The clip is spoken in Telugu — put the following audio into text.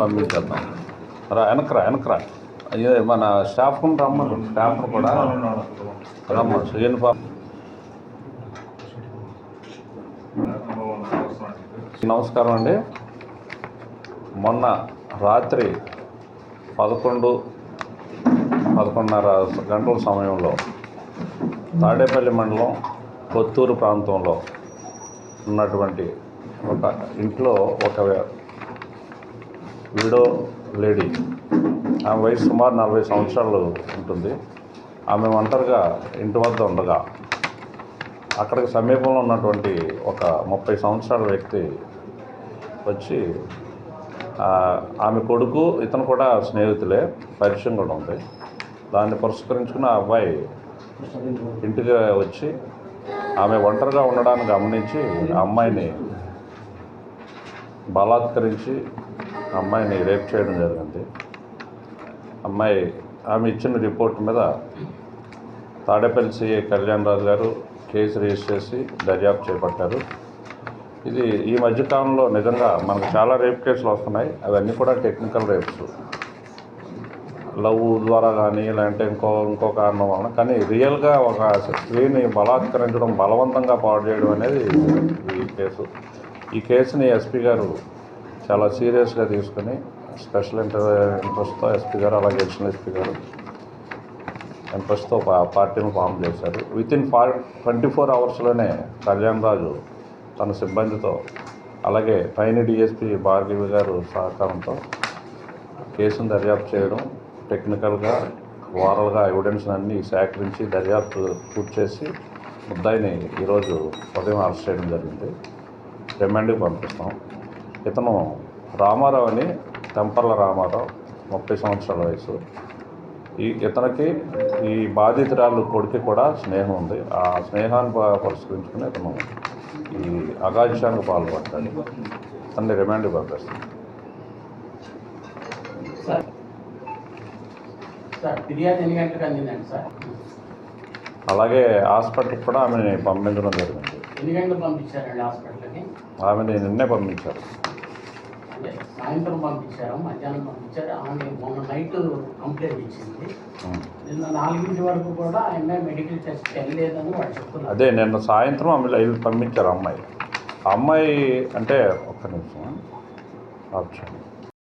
పంపించేద్దాం. రా వెనకరా వెనకరా అయ్యే మన స్టాఫ్ను రమ్మను. స్టాఫ్ను కూడా రమ్మను యూనిఫామ్ నమస్కారం అండి. మొన్న రాత్రి పదకొండు పదకొండున్నర గంటల సమయంలో తాడేపల్లి మండలం కొత్తూరు ప్రాంతంలో ఉన్నటువంటి ఒక ఇంట్లో ఒక విడో లేడీ. ఆమె వయసు సుమారు నలభై సంవత్సరాలు ఉంటుంది. ఆమె ఒంటరిగా ఇంటి వద్ద ఉండగా అక్కడికి సమీపంలో ఉన్నటువంటి ఒక ముప్పై సంవత్సరాల వ్యక్తి వచ్చి ఆమె కొడుకు ఇతను కూడా స్నేహితులే పరిచయం కూడా ఉంది. దాన్ని పురస్కరించుకున్న ఆ అబ్బాయి ఇంటికి వచ్చి ఆమె ఒంటరిగా ఉండడాన్ని గమనించి ఆ అమ్మాయిని బలాత్కరించి అమ్మాయిని రేప్ చేయడం జరిగింది. అమ్మాయి ఆమె ఇచ్చిన రిపోర్ట్ మీద తాడేపల్లి సిఐ కళ్యాణ్ రాజు గారు కేసు రిజిస్టర్ చేసి దర్యాప్తు చేపట్టారు. ఇది ఈ మధ్యకాలంలో నిజంగా మనకు చాలా రేప్ కేసులు వస్తున్నాయి. అవన్నీ కూడా టెక్నికల్ రేప్స్. లవ్ ద్వారా కానీ లేదంటే ఇంకో ఇంకో కారణం వలన. కానీ రియల్గా ఒక స్త్రీని బలాత్కరించడం బలవంతంగా పాడు చేయడం అనేది ఈ కేసు. ఈ కేసుని ఎస్పీ గారు చాలా సీరియస్గా తీసుకుని స్పెషల్ ఇంటర్ ఇంట్రెస్ట్తో ఎస్పీ గారు అలాగే ఎడిషనల్ ఎస్పీ గారు ఇంట్రెస్ట్తో పా- పార్టీని ఫామ్ చేశారు. With in far twenty four అవర్స్లోనే కళ్యాణ్ రాజు తన సిబ్బందితో అలాగే పైన డిఎస్పీ భార్గవి గారు సహకారంతో కేసును దర్యాప్తు చేయడం టెక్నికల్గా ఓరల్గా ఎవిడెన్స్ అన్నీ సేకరించి దర్యాప్తు పూర్తి చేసి ముద్దాయిని ఈరోజు ఉదయం అరెస్ట్ చేయడం జరిగింది. రిమాండ్కి పంపిస్తాం. ఇతను రామారావు అని తెంపర్ల రామారావు ముప్పై సంవత్సరాల వయసు. ఈ ఇతనికి ఈ బాధితురాలు కొడుకు కూడా స్నేహం ఉంది. ఆ స్నేహాన్ని ప- పురస్కరించుకుని ఇతను ఈ అగాధ్యానికి పాల్పడ్డాడు. అతన్ని రిమాండ్కి పంపిస్తాం సార్ సార్ ఫిర్యాదు ఎన్ని గంటలకు అందిందండి సార్? అలాగే హాస్పిటల్కి కూడా ఆమెని పంపించడం జరిగింది. ఆమెని నిన్నే పంపించారు. అంటే సాయంత్రం పంపించారు మధ్యాహ్నం పంపించారు. ఆమె మొన్న నైట్ కంప్లైంట్ ఇచ్చింది. నిన్న నాలుగింటి వరకు కూడా ఆయన మెడికల్ టెస్ట్ వెళ్ళలేదని వాళ్ళు చెప్తున్నారు. అదే నిన్న సాయంత్రం ఆమె లైవ్ పంపించారు అమ్మాయి. ఆ అమ్మాయి అంటే ఒక్క నిమిషం ఆప్షన్